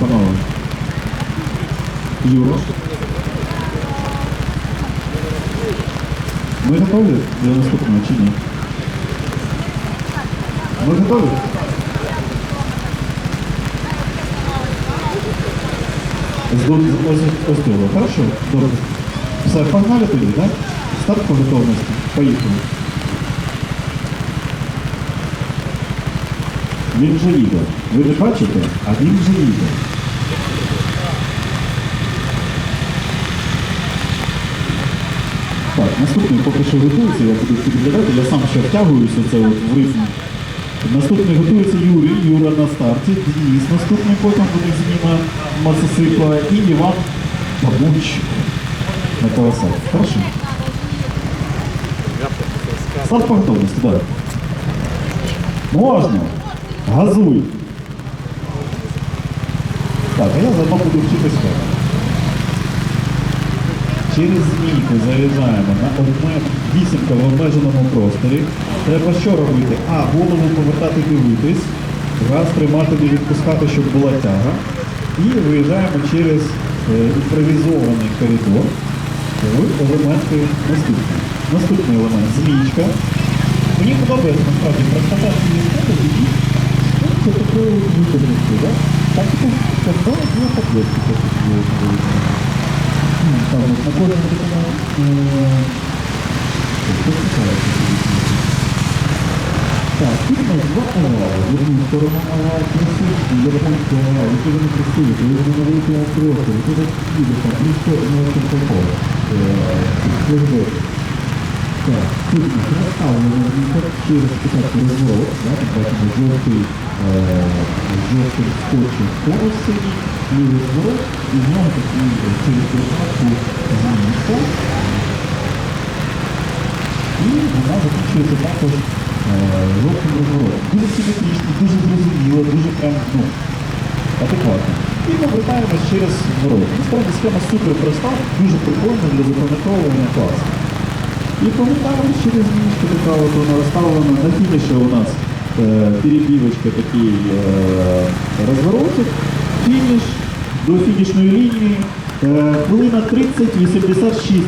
Панове. Юра. Ми готові для наступного чи ні? Ми готові? Здор- Ось, ось цього. Хорошо? Добре. Все, погнали тоді, так? Старт по готовності. Поїхали. Він вже їде. Ви не бачите, а він вже їде. Так, наступний поки що готується, я буду підглядати, я сам ще втягуюся це от в ритм. Наступний готується Юрій, Юра на старті, Денис наступний потім буде зніме мотоцикла і Іван Бабуч на колесах. Хорошо? Старт по готовності, так. Можна. Газуй. Так, а я заодно буду ходити. Через змійку заїжджаємо на одне вісімка в обмеженому просторі. Треба що робити? А, голову повертати дивитись, газ тримати, не відпускати, щоб була тяга. І виїжджаємо через е, імпровізований коридор в елементи наступні. Наступний елемент змійка. Мені подобається насправді простота を言ってるんですけど、先ほどの自分たちで作ってしるうというか、うん、だから、これは、えー、どっちから進むさあ、次の5個の上に衣が禁止、色がいって、受け止めてしい、というもので影響するを受け止めてしい、ですから、認識を思い出すことを、えー、それで、じゃあ、次に来ました、おものにとって、受けた衣を、何かに持ち寄いて、жовтий скотчем полоси, і розворот, і знову таки е, через пересадку зміниться. І вона закінчується також е, жовтим розворотом. Дуже симетрично, дуже зрозуміло, дуже прям, ну, адекватно. І ми вертаємось через ворот. Насправді схема супер проста, дуже прикольна для запам'ятовування класу. І повертаємось через ніжку, така от вона розставлена. На фініші у нас е, перебівочка такий е, розворотик, фініш до фінішної лінії. Е, хвилина 30, 86